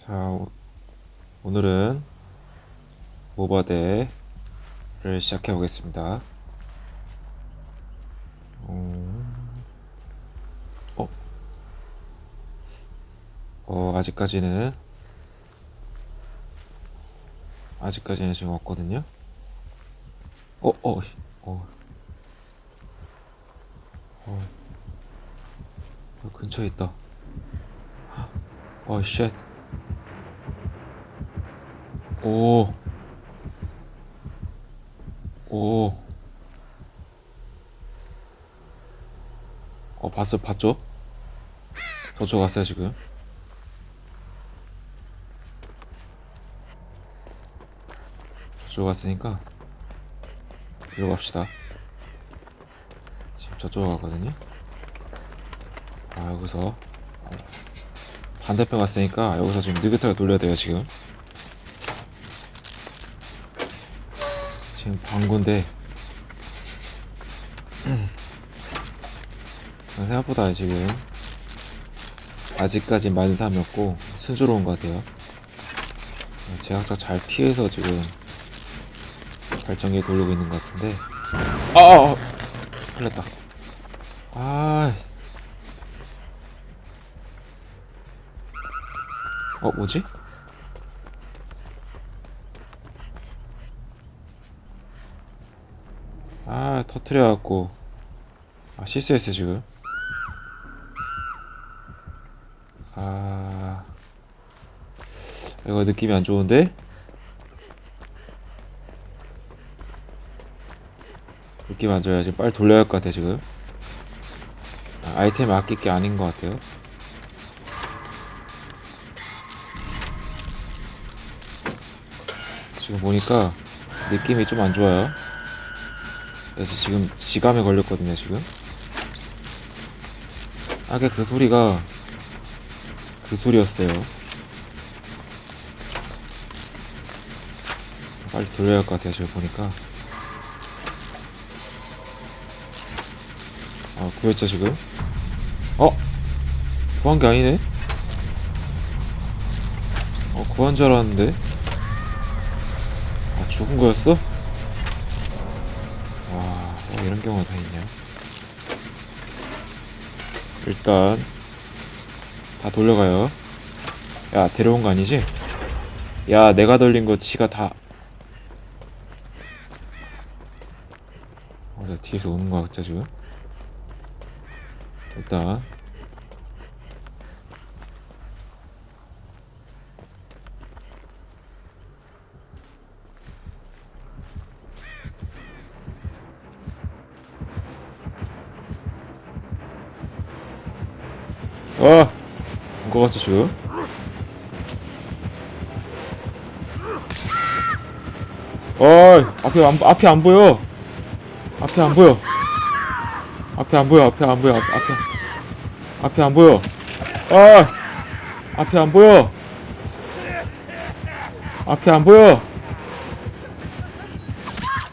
자, 오- 오늘은 모바대를 시작해 보겠습니다. 음, 어, 어, 아직까지는, 아직까지는 지금 없거든요. 어, 어, 씨, 어, 어, 어, 근처에 있다. 어, 쉣. 오. 오. 어, 봤어, 봤죠? 저쪽 갔어요, 지금. 저쪽 갔으니까, 이리로 갑시다. 지금 저쪽 가거든요? 아, 여기서, 어, 반대편 갔으니까, 여기서 지금 느긋하게 돌려야 돼요, 지금. 지금 방구인데 생각보다 지금 아직까지 만삼이었고 순조로운 것 같아요. 제작자 잘 피해서 지금 발전기 돌리고 있는 것 같은데. 아아 아, 큰일 났다. 아. 어, 뭐지? 아 터트려갖고. 아 실수했어 지금. 아. 이거 느낌이 안 좋은데? 느낌 안 좋아요. 지금 빨리 돌려야 할 것 같아 지금. 아, 아이템 아낄 게 아닌 것 같아요. 지금 보니까 느낌이 좀 안 좋아요 그래서 지금 지감에 걸렸거든요 지금. 아까 그 소리가 그 소리였어요. 빨리 돌려야 할 것 같아요 지금 보니까. 아 구했죠 지금? 어? 구한 게 아니네? 어 구한 줄 알았는데. 아 죽은 거였어? 경우가 다 있냐? 일단 다 돌려가요. 야, 데려온 거 아니지? 야, 내가 돌린 거 지가 다. 어, 저 뒤에서 오는 거 같죠 지금? 일단 아, 온거 같죠 지금? 어이, 앞에 안 앞이 안 보여. 앞에 안 보여. 앞에 안 보여. 앞에 안 보여. 앞, 앞에 앞에 안 보여. 아, 앞에 안 보여. 앞에 안 보여.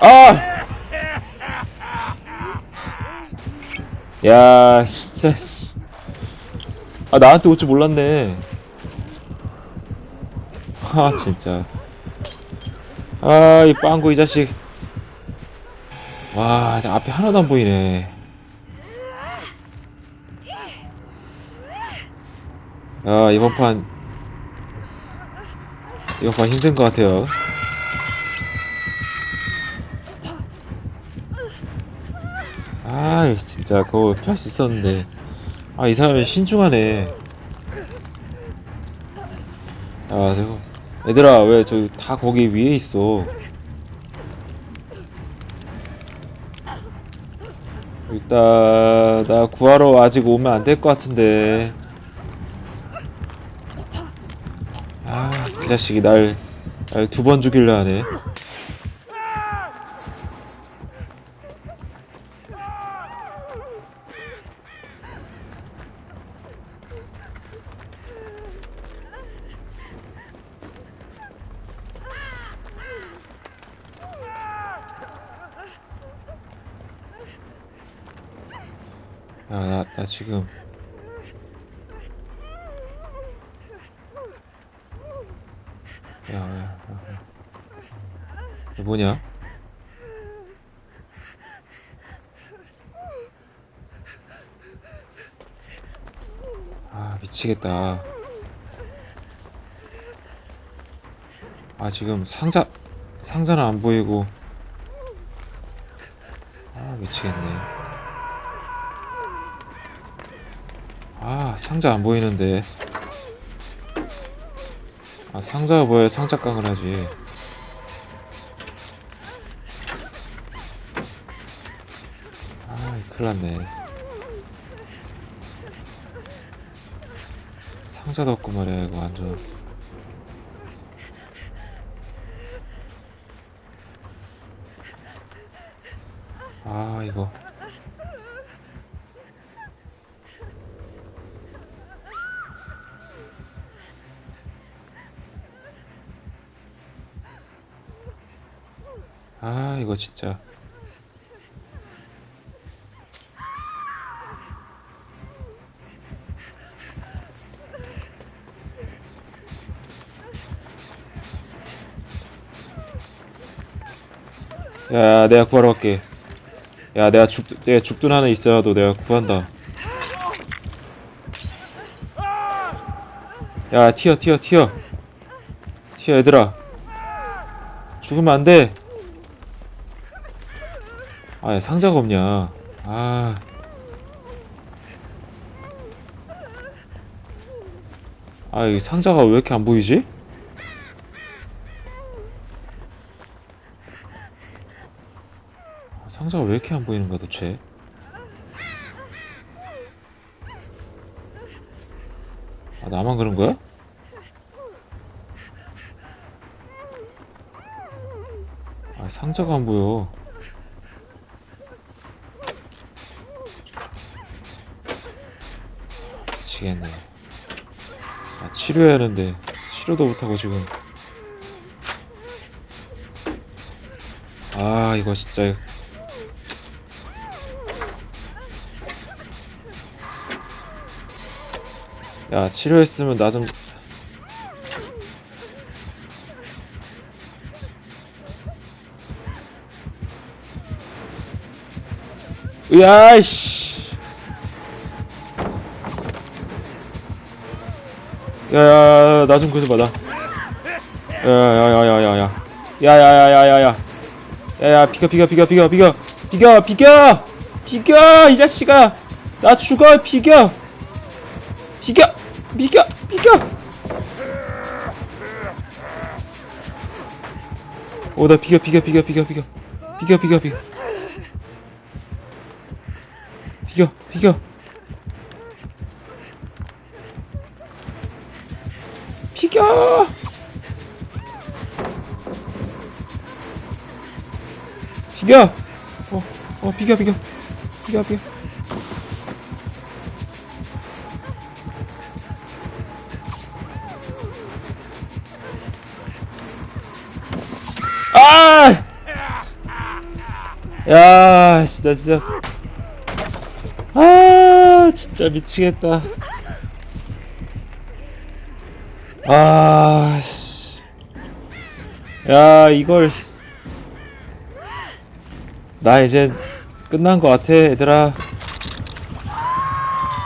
아! 야, 진짜. 씨. 아 나한테 올 줄 몰랐네. 아 진짜. 아 이 빵구 이 자식. 와 앞에 하나도 안 보이네. 아 이번 판 이번 판 힘든 것 같아요. 아 진짜. 그거 피할 수 있었는데 아 이 사람이 신중하네. 아 저거. 얘들아 왜 저기 다 거기 위에 있어? 일단 나 구하러 아직 오면 안 될 것 같은데. 아이 자식이 날 두 번 죽일려 하네 야, 나, 나 지금. 야, 야, 야, 야. 이거 뭐냐? 아, 미치겠다. 아, 지금 상자, 상자는 안 보이고. 아, 미치겠네. 아, 상자 안 보이는데. 아, 상자가 뭐야, 상자깡을 하지. 아, 큰일 났네. 상자도 없고 말이야, 이거 완전. 아, 이거. 아, 이거 진짜. 야, 내가 구하러 갈게. 야, 내가 죽, 내가 죽든 하나 있어도 내가 구한다. 야, 튀어, 튀어, 튀어. 튀어, 얘들아. 죽으면 안 돼. 아, 야, 상자가 없냐. 아. 아, 이 상자가 왜 이렇게 안 보이지? 아, 상자가 왜 이렇게 안 보이는 거야, 도대체? 아, 나만 그런 거야? 아, 상자가 안 보여. 미치겠네. 아, 치료해야 하는데 치료도 못하고 지금. 아 이거 진짜. 야 치료했으면 나 좀. 으아이씨. 야야야 나 좀 그러지 마라 야야야야야야 야야야야야야 야야 비켜 비켜 비켜 비켜 비켜 비켜 비켜 비켜 이 자식아 나 죽어 비켜 비켜 비켜 비켜 오나 비켜 비켜 비켜 비켜 비켜 비켜 비켜 비켜 비켜 비켜 비켜! 비켜! 어, 어, 비켜, 비켜. 비켜, 비켜. 아! 야, 씨, 나 진짜. 아, 진짜 미치겠다. 아, 씨. 야, 이걸. 나 이제 끝난 것 같아, 얘들아.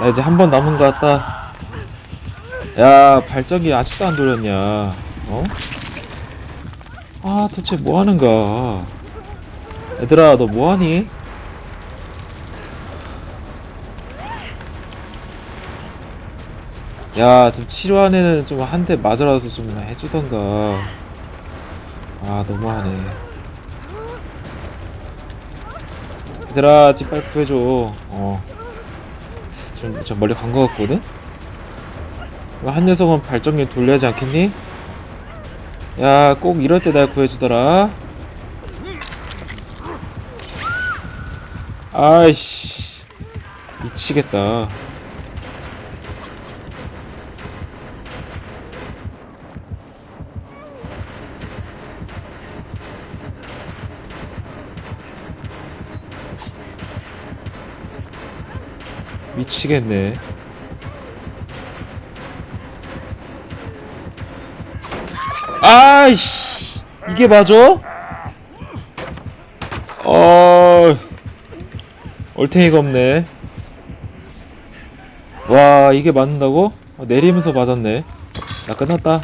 나 이제 한 번 남은 것 같다. 야, 발전기 아직도 안 돌렸냐. 어? 아, 도대체 뭐 하는 거야. 얘들아, 너 뭐 하니? 야, 좀 치료한 애는 좀 한 대 맞으라서 좀 해주던가. 아, 너무하네. 얘들아, 집 빨리 구해줘. 어. 좀, 좀 멀리 간거 같거든? 한 녀석은 발전기 돌려야 하지 않겠니? 야, 꼭 이럴 때 내가 구해주더라. 아이씨. 미치겠다. 미치겠네. 아이씨 이게 맞아? 어 얼탱이가 없네 와 이게 맞는다고? 어, 내리면서 맞았네 나 끝났다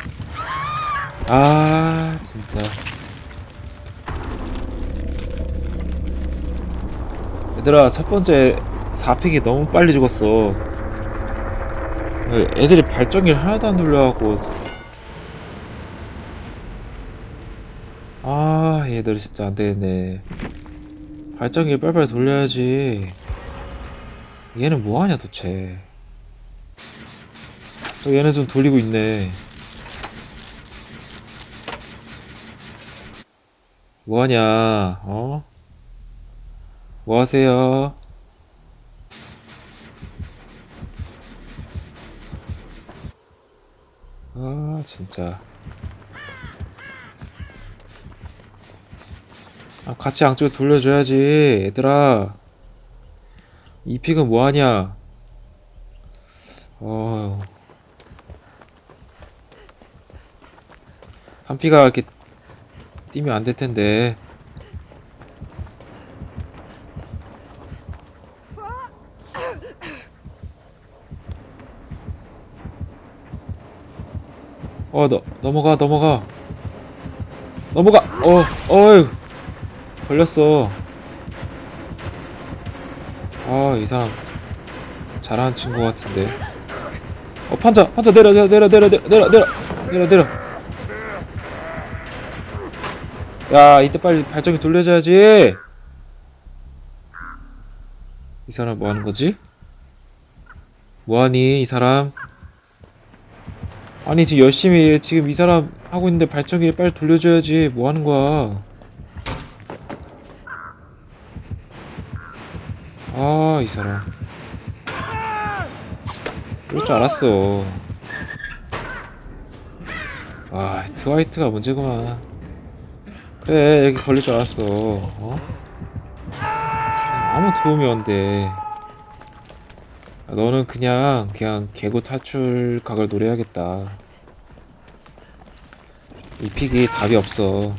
아 진짜 얘들아 첫 번째 4픽이 너무 빨리 죽었어. 애들이 발전기를 하나도 안 돌려갖고. 아 얘들 진짜 안되겠네. 발전기 빨리빨리 돌려야지. 얘는 뭐하냐 도대체. 어, 얘네 좀 돌리고 있네. 뭐하냐 어? 뭐하세요 아 진짜. 아, 같이 양쪽에 돌려줘야지 얘들아. 이 픽은 뭐하냐? 어휴. 한 피가 이렇게 뛰면 안 될 텐데 어, 너, 넘어가, 넘어가. 넘어가! 어, 어휴! 걸렸어. 아, 이 사람. 잘하는 친구 같은데. 어, 판자! 판자 내려, 내려, 내려, 내려, 내려, 내려, 내려, 내려. 야, 이때 빨리 발전기 돌려줘야지! 이 사람 뭐 하는 거지? 뭐하니, 이 사람? 아니 지금 열심히 지금 이 사람 하고 있는데 발전기 빨리 돌려줘야지. 뭐 하는 거야? 아 이 사람. 그럴 줄 알았어. 아 트와이트가 문제구만. 그래 여기 걸릴 줄 알았어. 어? 아무 도움이 안돼 너는 그냥 그냥 개구 탈출 각을 노려야겠다. 이 픽이 답이 없어.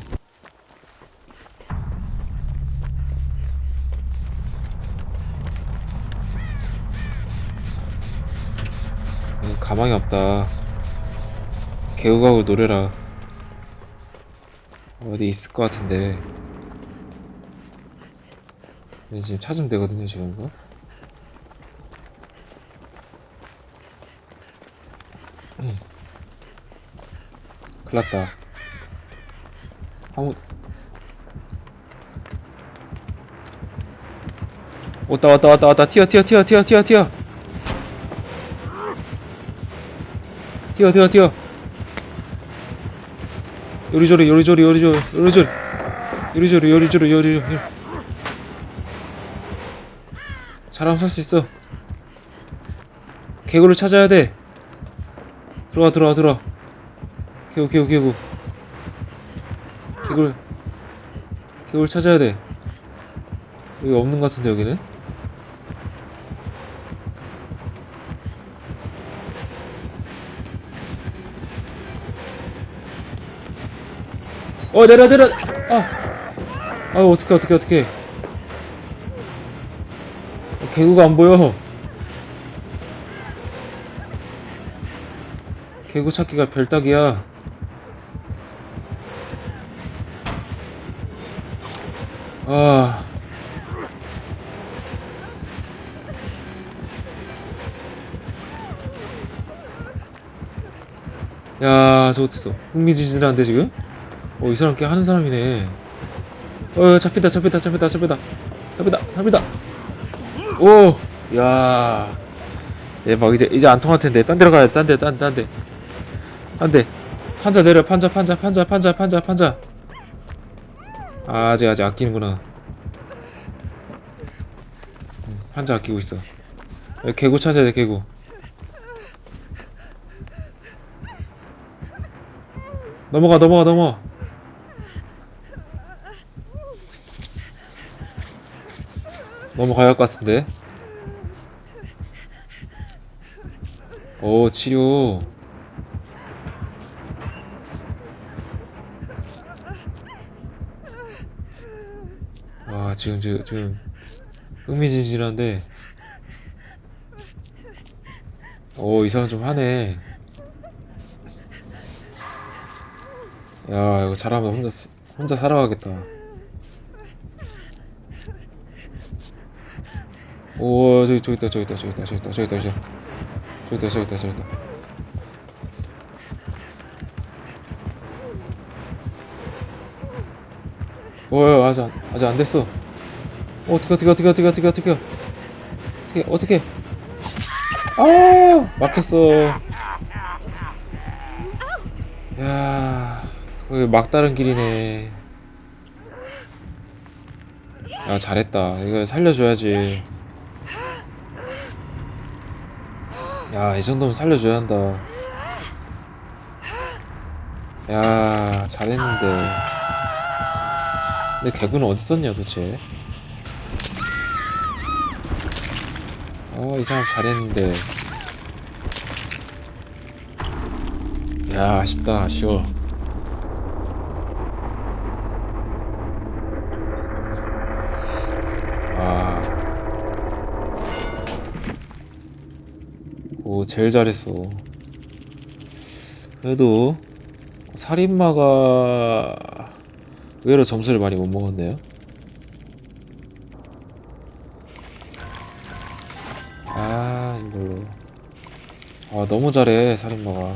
음, 가망이 없다. 개구각을 노려라. 어디 있을 것 같은데. 네, 지금 찾으면 되거든요, 지금 이거. 큰일 났다. 아무. 왔다, 왔다, 왔다, 왔다. 튀어, 튀어, 튀어, 튀어, 튀어, 튀어. 튀어, 튀어, 튀어. 요리조리, 요리조리, 요리조리, 요리조리. 요리조리, 요리조리, 요리조리. 사람 살수 있어. 개구를 찾아야 돼. 들어와, 들어와, 들어와. 개구 개구 개구 개구를 개구를 찾아야 돼. 여기 없는 것 같은데 여기는? 어 내려 내려! 아아 어떻게 어떻게 어떻게 개구가 안 보여. 개구 찾기가 별따기야 아. 야, 저거 어땠어? 흥미진진한데 지금? 어, 이 사람 꽤 하는 사람이네. 어, 잡힌다, 잡힌다, 잡힌다, 잡힌다, 잡힌다, 잡힌다. 오, 야, 대박. 이제 이제 안 통할 텐데. 딴 데로 가야 돼. 딴 데, 딴, 딴 데, 딴 데. 판자 내려. 판자, 판자, 판자, 판자, 판자, 판자. 아, 아직 아직 아끼는구나. 음, 판자 아끼고 있어. 개구 찾아야 돼 개구. 넘어가 넘어가 넘어. 넘어가야 할 것 같은데. 오 치료. 지금 지금 지금 흥미진진한데. 오 이 사람 좀 하네. 야 이거 잘하면 혼자 스- 혼자 살아가겠다. 오 저기 저기 있다 저기 있다 저기 있다 저기 있다 저기 있다 저기 있다. 저기 있다 저기 있다 저기 있다. 오 아직 안, 아직 안 됐어 어떻게 어떻게 어떻게 어떻게 어떻게 어떻게 어떻게 아 막혔어. 야 거기 막다른 길이네. 야 잘했다. 이거 살려줘야지. 야 이 정도면 살려줘야 한다. 야 잘했는데. 근데 개구는 어디 있었냐 도대체 어 이 사람 잘했는데 야 아쉽다 아쉬워 아. 오, 제일 잘했어. 그래도 살인마가 의외로 점수를 많이 못 먹었네요. 너무 잘해, 살인마가.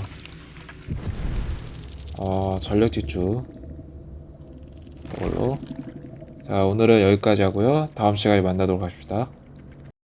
아, 전력 질주. 이걸로. 자, 오늘은 여기까지 하고요. 다음 시간에 만나도록 합시다.